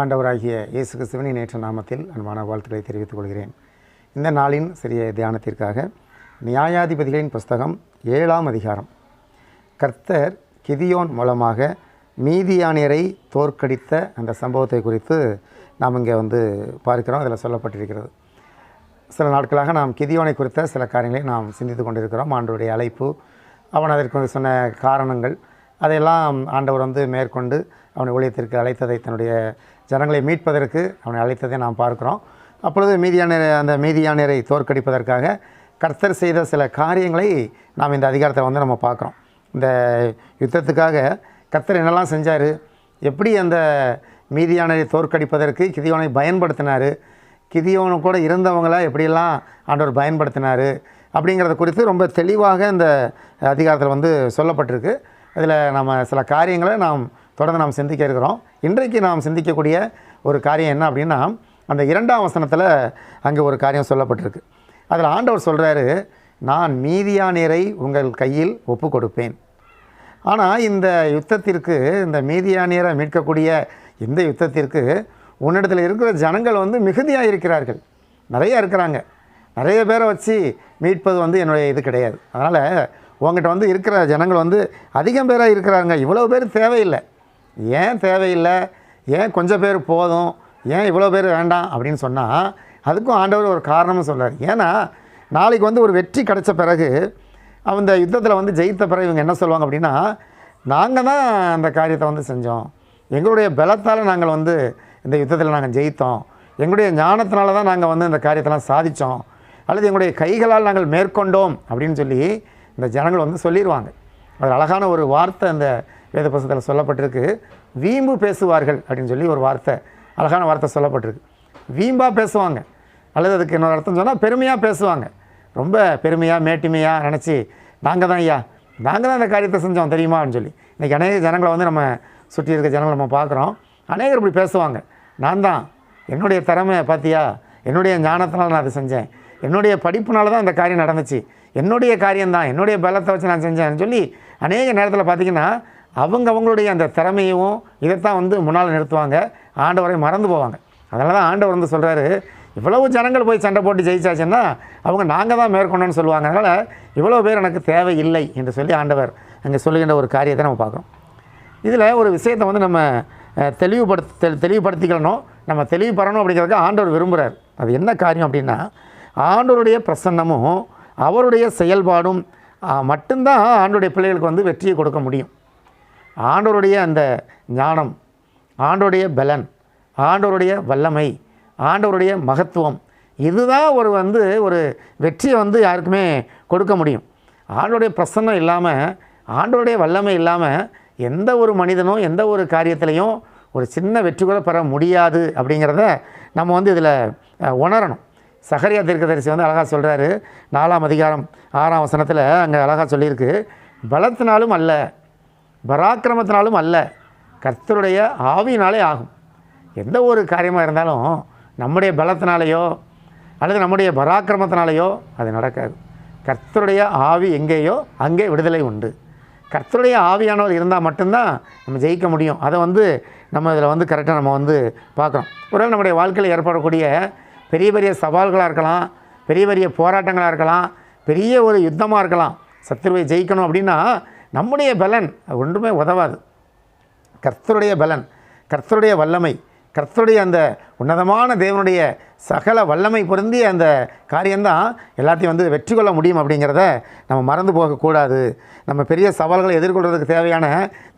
ஆண்டவராகிய இயேசு கிறிஸ்துவனின் நேற்று நாமத்தில் அன்பான வாழ்த்துக்களை தெரிவித்துக் கொள்கிறேன். இந்த நாளின் சிறிய தியானத்திற்காக நியாயாதிபதிகளின் புஸ்தகம் ஏழாம் அதிகாரம். கர்த்தர் கிதியோன் மூலமாக மீதியானியரை தோற்கடித்த அந்த சம்பவத்தை குறித்து நாம் இங்கே வந்து பார்க்கிறோம். அதில் சொல்லப்பட்டிருக்கிறது. சில நாட்களாக நாம் கிதியோனை குறித்த சில காரியங்களை நாம் சிந்தித்து கொண்டிருக்கிறோம். ஆண்டவருடைய அழைப்பு அவன் அதற்கு வந்து சொன்ன காரணங்கள் அதையெல்லாம் ஆண்டவர் வந்து மேற்கொண்டு அவனை ஊழியத்திற்கு அழைத்ததை தன்னுடைய ஜனங்களை மீட்பதற்கு அவனை அழைத்ததை நாம் பார்க்கிறோம். அப்பொழுது மீதியான அந்த மீதியானரை தோற்கடிப்பதற்காக கர்த்தர் செய்த சில காரியங்களை நாம் இந்த அதிகாரத்தை வந்து நம்ம பார்க்குறோம். இந்த யுத்தத்துக்காக கர்த்தர் என்னெல்லாம் செஞ்சார்? எப்படி அந்த மீதியானரை தோற்கடிப்பதற்கு கிதியோனை பயன்படுத்தினார்? கிதியோனு கூட இருந்தவங்கள எப்படியெல்லாம் ஆண்டவர் பயன்படுத்தினார்? அப்படிங்கிறத குறித்து ரொம்ப தெளிவாக இந்த அதிகாரத்தில் வந்து சொல்லப்பட்டிருக்கு. அதில் நம்ம சில காரியங்களை நாம் தொடர்ந்து நாம் சிந்திக்க இருக்கிறோம். இன்றைக்கு நாம் சிந்திக்கக்கூடிய ஒரு காரியம் என்ன அப்படின்னா அந்த இரண்டாம் வசனத்தில் அங்கே ஒரு காரியம் சொல்லப்பட்டிருக்கு. அதில் ஆண்டவர் சொல்கிறாரு நான் மீதியானியரை உங்கள் கையில் ஒப்பு கொடுப்பேன் ஆனால் இந்த யுத்தத்திற்கு இந்த மீதியானியரை மீட்கக்கூடிய இந்த யுத்தத்திற்கு உன்னிடத்தில் இருக்கிற ஜனங்கள் வந்து மிகுதியாக இருக்கிறார்கள். நிறையா இருக்கிறாங்க. நிறைய பேரை வச்சு மீட்பது வந்து என்னுடைய இது கிடையாது. அதனால் உங்கள்கிட்ட வந்து இருக்கிற ஜனங்கள் வந்து அதிகம் பேராக இருக்கிறாங்க. இவ்வளோ பேர் தேவையில்லை. ஏன் தேவையில்லை? ஏன் கொஞ்சம் பேர் போதும்? ஏன் இவ்வளோ பேர் வேண்டாம்? அப்படின்னு சொன்னால் அதுக்கும் ஆண்டவர் ஒரு காரணம்னு சொல்கிறார் ஏன்னா நாளைக்கு வந்து ஒரு வெற்றி கிடைச்ச பிறகு அந்த யுத்தத்தில் வந்து ஜெயித்த பிறகு இவங்க என்ன சொல்லுவாங்க அப்படின்னா நாங்கள் தான் அந்த காரியத்தை வந்து செஞ்சோம். எங்களுடைய பலத்தால் நாங்கள் வந்து இந்த யுத்தத்தில் நாங்கள் ஜெயித்தோம். எங்களுடைய ஞானத்தினால தான் நாங்கள் வந்து இந்த காரியத்தெல்லாம் சாதித்தோம் அல்லது எங்களுடைய கைகளால் நாங்கள் மேற்கொண்டோம். அப்படின்னு சொல்லி இந்த ஜனங்கள் வந்து சொல்லிடுவாங்க அது அழகான ஒரு வார்த்தை அந்த வேத புஸ்தகத்தில் சொல்லப்பட்டிருக்கு. வீம்பு பேசுவார்கள் அப்படின்னு சொல்லி ஒரு வார்த்தை அழகான வார்த்தை சொல்லப்பட்டிருக்கு. வீம்பாக பேசுவாங்க. அல்லது அதுக்கு இன்னொரு அர்த்தம் சொன்னால் பெருமையாக பேசுவாங்க. ரொம்ப பெருமையாக மேட்டிமையாக நினச்சி நாங்கள் தான் ஐயா நாங்கள் தான் இந்த காரியத்தை செஞ்சோம் தெரியுமா? அப்படின்னு சொல்லி. இன்றைக்கி அநேக ஜனங்களை வந்து நம்ம சுற்றி இருக்க ஜனங்களை நம்ம பார்க்குறோம். அநேகர் இப்படி பேசுவாங்க. நான் தான். என்னுடைய திறமை பார்த்தியா என்னுடைய ஞானத்தினால் நான் அதை செஞ்சேன். என்னுடைய படிப்புனால தான் இந்த காரியம் நடந்துச்சு. என்னுடைய காரியம்தான். என்னுடைய பலத்தை வச்சு நான் செஞ்சேன்னு சொல்லி அநேக நேரத்தில் பார்த்திங்கன்னா அவங்க அவங்களுடைய அந்த திறமையும் இதைத்தான் வந்து முன்னால் நிறுத்துவாங்க. ஆண்டவரை மறந்து போவாங்க. அதனால தான் ஆண்டவர் வந்து சொல்கிறாரு இவ்வளவு ஜனங்கள் போய் சண்டை போட்டு ஜெயிச்சாச்சுன்னா அவங்க நாங்கள் தான் மேற்கொண்டோன்னு சொல்லுவாங்க. அதனால் இவ்வளோ பேர் எனக்கு தேவையில்லை என்று சொல்லி ஆண்டவர் அங்கே சொல்லுகின்ற ஒரு காரியத்தை நம்ம பார்க்குறோம். இதில் ஒரு விஷயத்தை வந்து நம்ம தெளிவுபடுத்த தெ- தெளிவுபடுத்திக்கணும். நம்ம தெளிவுபடணும் அப்படிங்கிறதுக்கு ஆண்டவர் விரும்புகிறார் அது என்ன காரியம் அப்படின்னா ஆண்டவருடைய பிரசன்னமும் அவருடைய செயல்பாடும் மட்டும்தான் ஆண்டுடைய பிள்ளைகளுக்கு வந்து வெற்றியை கொடுக்க முடியும். ஆண்டோருடைய அந்த ஞானம் ஆண்டவருடைய பலன் ஆண்டவருடைய வல்லமை ஆண்டவருடைய மகத்துவம் இதுதான் ஒரு வந்து ஒரு வெற்றியை வந்து யாருக்குமே கொடுக்க முடியும். ஆண்டோடைய பிரசன்னம் இல்லாமல் ஆண்டோருடைய வல்லமை இல்லாமல் எந்த ஒரு மனிதனும் எந்த ஒரு காரியத்திலையும் ஒரு சின்ன வெற்றி கூட பெற முடியாது அப்படிங்கிறத நம்ம வந்து இதில் உணரணும். சகரியா தீர்க்கதரிசி வந்து அழகாக சொல்கிறாரு நாலாம் அதிகாரம் ஆறாம் வசனத்தில் அங்கே அழகாக சொல்லியிருக்கு. பலத்தினாலும் அல்ல பராக்கிரமத்தினாலும் அல்ல கர்த்தருடைய ஆவியினாலே ஆகும். எந்த ஒரு காரியமாக இருந்தாலும் நம்முடைய பலத்தினாலேயோ அல்லது நம்முடைய பராக்கிரமத்தினாலேயோ அது நடக்காது. கர்த்தருடைய ஆவி எங்கேயோ அங்கே விடுதலை உண்டு. கர்த்தருடைய ஆவியானவர் இருந்தால் மட்டும்தான் நம்ம ஜெயிக்க முடியும். அதை வந்து நம்ம இதில் வந்து கரெக்டாக நம்ம வந்து பார்க்குறோம் ஒருவேளை நம்முடைய வாழ்க்கையில் ஏற்படக்கூடிய பெரிய பெரிய சவால்களாக இருக்கலாம் பெரிய பெரிய போராட்டங்களாக இருக்கலாம் பெரிய ஒரு யுத்தமாக இருக்கலாம். சத்துருவை ஜெயிக்கணும் அப்படின்னா நம்முடைய பலன் அது ஒன்றுமே உதவாது. கர்த்தருடைய பலன் கர்த்தருடைய வல்லமை கர்த்தருடைய அந்த உன்னதமான தேவனுடைய சகல வல்லமை பொருந்திய அந்த காரியம்தான் எல்லாத்தையும் வந்து வெற்றி கொள்ள முடியும் அப்படிங்கிறத நம்ம மறந்து போகக்கூடாது. நம்ம பெரிய சவால்களை எதிர்கொள்கிறதுக்கு தேவையான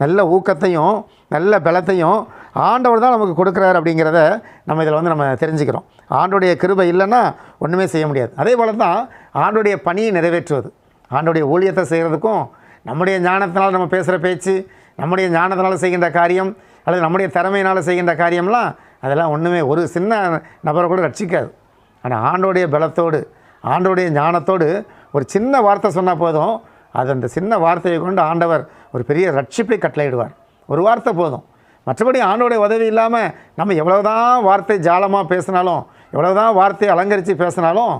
நல்ல ஊக்கத்தையும் நல்ல பலத்தையும் ஆண்டவர் தான் நமக்கு கொடுக்குறாரு அப்படிங்கிறத நம்ம இதில் வந்து நம்ம தெரிஞ்சுக்கிறோம். ஆண்டோடைய கிருபை இல்லைன்னா ஒன்றுமே செய்ய முடியாது. அதே போல தான் ஆண்டோடைய பணியை நிறைவேற்றுவது. ஆண்டோடைய ஊழியத்தை செய்கிறதுக்கும் நம்முடைய ஞானத்தினால் நம்ம பேசுகிற பேச்சு நம்முடைய ஞானத்தினால் செய்கின்ற காரியம் அல்லது நம்முடைய திறமையினால் செய்கின்ற காரியம்லாம் அதெல்லாம் ஒன்றுமே ஒரு சின்ன நபரை கூட ரட்சிக்காது. ஆனால் ஆண்டோடைய பலத்தோடு ஆண்டோடைய ஞானத்தோடு ஒரு சின்ன வார்த்தை சொன்னால் போதும் அது அந்த சின்ன வார்த்தையை கொண்டு ஆண்டவர் ஒரு பெரிய ரட்சிப்பை கட்டளையிடுவார். ஒரு வார்த்தை போதும். மற்றபடி ஆண்டோடைய உதவி இல்லாமல் நம்ம எவ்வளோதான் வார்த்தை ஜாலமாக பேசினாலும் எவ்வளோதான் வார்த்தையை அலங்கரித்து பேசினாலும்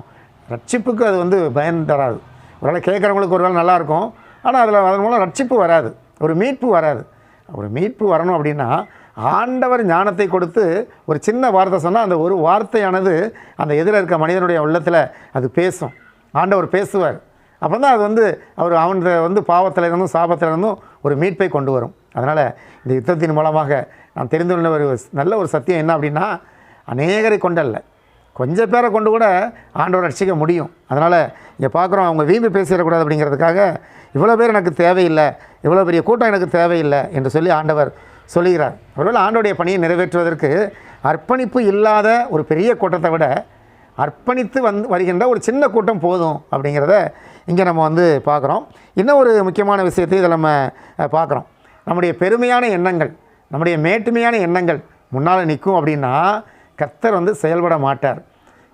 ரட்சிப்புக்கு அது வந்து பயன் தராது. ஒருவேளை கேட்குறவங்களுக்கு ஒருவேளை நல்லாயிருக்கும் ஆனால் அதில் அதன் மூலம் ரட்சிப்பு வராது. ஒரு மீட்பு வராது. ஒரு மீட்பு வரணும் அப்படின்னா ஆண்டவர் ஞானத்தை கொடுத்து ஒரு சின்ன வார்த்தை சொன்னால் அந்த ஒரு வார்த்தையானது அந்த எதிரில் இருக்க மனிதனுடைய உள்ளத்தில் அது பேசும். ஆண்டவர் பேசுவார். அப்போ தான் அது வந்து அவர் அவன் வந்து பாவத்தில் இருந்தும் சாபத்தில் இருந்தும் ஒரு மீட்பை கொண்டு வரும். அதனால் இந்த யுத்தத்தின் மூலமாக நாம் தெரிந்து கொள்ள ஒரு நல்ல ஒரு சத்தியம் என்ன அப்படின்னா அநேகரை கொண்டல்ல. கொஞ்சம் பேரை கொண்டு கூட ஆண்டவர் ரட்சிக்க முடியும். அதனால் இங்கே பார்க்குறோம் அவங்க வீம்பு பேசிடக்கூடாது அப்படிங்கிறதுக்காக இவ்வளோ பேர் எனக்கு தேவையில்லை இவ்வளோ பெரிய கூட்டம் எனக்கு தேவையில்லை என்று சொல்லி ஆண்டவர் சொல்லுகிறார். ஒருவேளை ஆண்டோடைய பணியை நிறைவேற்றுவதற்கு அர்ப்பணிப்பு இல்லாத ஒரு பெரிய கூட்டத்தை விட அர்ப்பணித்து வந்து வருகின்ற ஒரு சின்ன கூட்டம் போதும் அப்படிங்கிறத இங்கே நம்ம வந்து பார்க்குறோம். இன்னும் ஒரு முக்கியமான விஷயத்தை இதில் நம்ம பார்க்குறோம். நம்முடைய பெருமையான எண்ணங்கள் நம்முடைய மேட்டுமையான எண்ணங்கள் முன்னால் நிற்கும் அப்படின்னா கர்த்தர் வந்து செயல்பட மாட்டார்.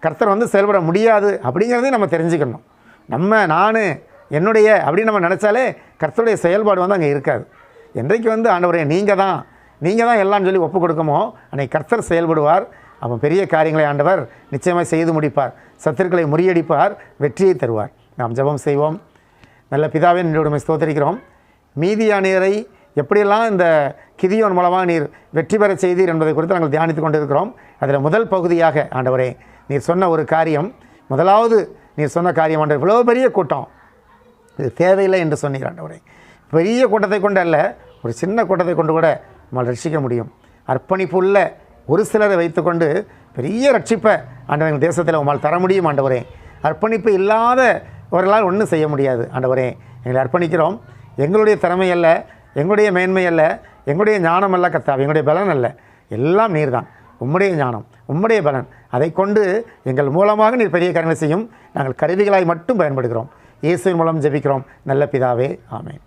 கர்த்தர் வந்து செயல்பட முடியாது அப்படிங்கிறதையும் நம்ம தெரிஞ்சுக்கணும். நம்ம நான் என்னுடைய அப்படின்னு நம்ம நினச்சாலே கர்த்தருடைய செயல்பாடு வந்து அங்கே இருக்காது. என்றைக்கு வந்து ஆண்டவரே நீங்கள் தான் நீங்கள் தான் எல்லாம் சொல்லி ஒப்பு கொடுக்கமோ அன்னைக்கு கர்த்தர் செயல்படுவார். அவன் பெரிய காரியங்களை ஆண்டவர் நிச்சயமாக செய்து முடிப்பார். சத்துருக்களை முறியடிப்பார் வெற்றியை தருவார். நாம் ஜெபம் செய்வோம். நல்ல பிதாவே நின்றுமை ஸ்தோத்தரிக்கிறோம். மீதியானியரை எப்படியெல்லாம் இந்த கிதியோன் மூலமாக நீர் வெற்றி பெறச் செய்தீர் என்பதை குறித்து நாங்கள் தியானித்து கொண்டிருக்கிறோம். அதில் முதல் பகுதியாக ஆண்டவரே நீர் சொன்ன ஒரு காரியம் முதலாவது நீர் சொன்ன காரியம் ஆண்டவர். இவ்வளோ பெரிய கூட்டம். இது தேவையில்லை என்று சொன்னீர் ஆண்டவரே. பெரிய கூட்டத்தை கொண்டு அல்ல ஒரு சின்ன கூட்டத்தை கொண்டு கூட நம்மால் ரட்சிக்க முடியும். அர்ப்பணிப்புள்ள ஒரு சிலரை வைத்துக்கொண்டு பெரிய ரட்சிப்பை ஆண்டவரை எங்கள் தேசத்தில் உம்மால் தர முடியும் ஆண்டவரே. அர்ப்பணிப்பு இல்லாத இவர்களால் ஒன்றும் செய்ய முடியாது ஆண்டவரே. எங்களை அர்ப்பணிக்கிறோம். எங்களுடைய திறமை அல்ல எங்களுடைய மேன்மை அல்ல எங்களுடைய ஞானம் அல்ல கத்தா எங்களுடைய பலன் அல்ல. எல்லாம் நீர்தான். உம்முடைய ஞானம் உம்முடைய பலன். அதை கொண்டு எங்கள் மூலமாக நீர் பெரிய காரியங்களை செய்யும் நாங்கள் கருவிகளாய் மட்டும் பயன்படுகிறோம். இயேசுவின் மூலம் ஜெபிக்கிறோம். நல்ல பிதாவே ஆமேன்.